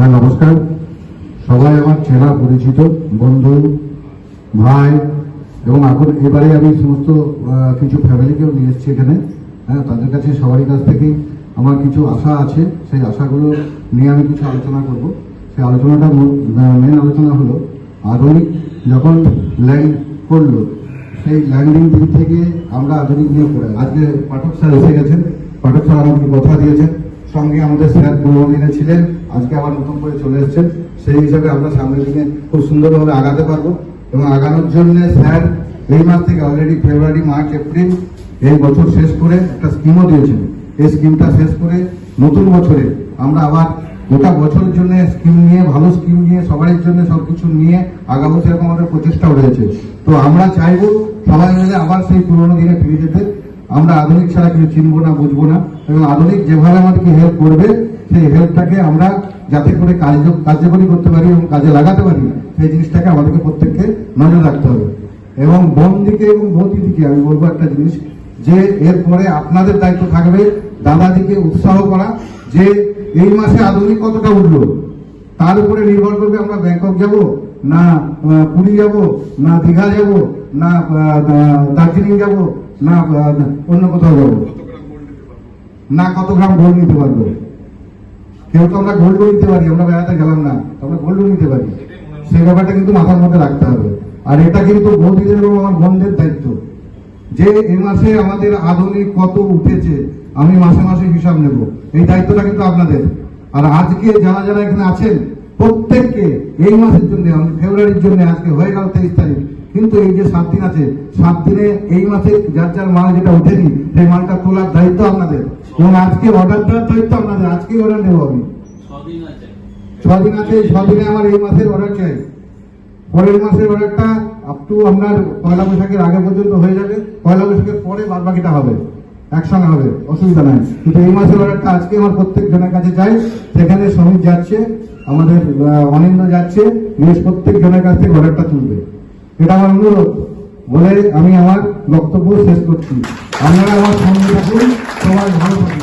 হ্যাঁ নমস্কার। সবাই আমার চেনা, পরিচিত, বন্ধু, ভাই এবং এখন এবারে আমি সমস্ত কিছু ফ্যামিলিকেও নিয়ে এসেছি এখানে। হ্যাঁ তাদের কাছে, সবারই কাছ থেকেই আমার কিছু আশা আছে। সেই আশাগুলো নিয়ে আমি কিছু আলোচনা করব। সেই আলোচনাটা মেন আলোচনা হলো, আধুনিক যখন ল্যান্ড করল, সেই ল্যান্ডিং দিক থেকে আমরা আধুনিক নিয়ে পড়ে। আজকে পাঠক স্যার এসে গেছেন। পাঠক স্যার আমাকে কথা দিয়েছেন। সঙ্গে আমাদের স্যার পুরোনো দিনে ছিলেন, আজকে আবার নতুন করে চলে এসেছেন। সেই হিসাবে আমরা সামনের দিনে খুব সুন্দরভাবে আগাতে পারব এবং আগানোর জন্য স্যার এই মাস থেকে অলরেডি ফেব্রুয়ারি মার্চ এপ্রিল এই বছর শেষ করে একটা স্কিমও দিয়েছেন। এই স্কিমটা শেষ করে নতুন বছরে আমরা আবার গোটা বছরের জন্য স্কিম নিয়ে, ভালো স্কিম নিয়ে সবার জন্য সবকিছু নিয়ে আগাবো সেরকম আমাদের প্রচেষ্টাও রয়েছে। তো আমরা চাইব সবাই মিলে আবার সেই পুরোনো দিনে ফিরে যেতে। আমরা আধুনিক ছাড়া কিছু চিনবো না, বুঝব না। এবং আধুনিক যেভাবে আমাদেরকে হেল্প করবে, সেই হেল্পটাকে আমরা যাতে করে কার্য, কার্যকরী করতে পারি এবং কাজে লাগাতে পারি, সেই জিনিসটাকে আমাদেরকে প্রত্যেককে নজর রাখতে হবে। এবং বোন দিকে এবং বৌদি দিকে আমি বলব একটা জিনিস, যে এরপরে আপনাদের দায়িত্ব থাকবে দাদাদিকে উৎসাহ করা, যে এই মাসে আধুনিক কতটা উঠল, তার উপরে নির্ভর করবে আমরা ব্যাংকক যাব, না পুরী যাব, না দীঘা যাব না দার্জিলিং যাব? না অন্য কোথাও যাব? না, কত গ্রাম গোল্ড নিতে পারব? কেউ তো আমরা গোল্ডও নিতে পারি, আমরা বেড়াতে গেলাম না আমরা গোল্ডও নিতে পারি। সেই ব্যাপারটা কিন্তু মাথার মধ্যে রাখতে হবে। আর এটা কিন্তু বৌদিদের এবং আমার বোনদের দায়িত্ব। যে এই মাসে আমাদের আধুনিক কত উঠেছে, আমি মাসে মাসে হিসাব নেব। এই দায়িত্বটা কিন্তু আপনাদের। আর আজকে যারা যারা এখানে আছেন, প্রত্যেককে এই মাসের জন্য, ফেব্রুয়ারির জন্য, আজকে হয়ে গেল তেইশ তারিখ কিন্তু এই যে সাত দিন আছে সাত দিনে এই মাসে যার যার মাল যেটা উঠেনি সেই মালটা তোলার দায়িত্ব আপনাদের। এবং আজকে অর্ডার দেওয়ার দায়িত্ব আপনাদের আজকেই অর্ডার নেব আমি। ছদিন আছে। ছদিন আমার এই মাসের অর্ডার চাই। পরের মাসের অর্ডারটা আপ টু আপনার পয়লা বৈশাখের আগে পর্যন্ত হয়ে যাবে। পয়লা বৈশাখের পরে বাদ বাকিটা হবে। একসঙ্গে হবে অসুবিধা নাই। কিন্তু এই মাসের অর্ডারটা আজকে আমার প্রত্যেক জনের কাছে চাই। সেখানে শ্রমিক যাচ্ছে আমাদের আহ, অনিন্দ যাচ্ছে প্রত্যেক জনের কাছ থেকে অর্ডারটা তুলবে। এটা আমার অনুরোধ বলে আমি আমার বক্তব্য শেষ করছি। আপনারা আমার সঙ্গে থাকুন, সবাই ভালো থাকুন।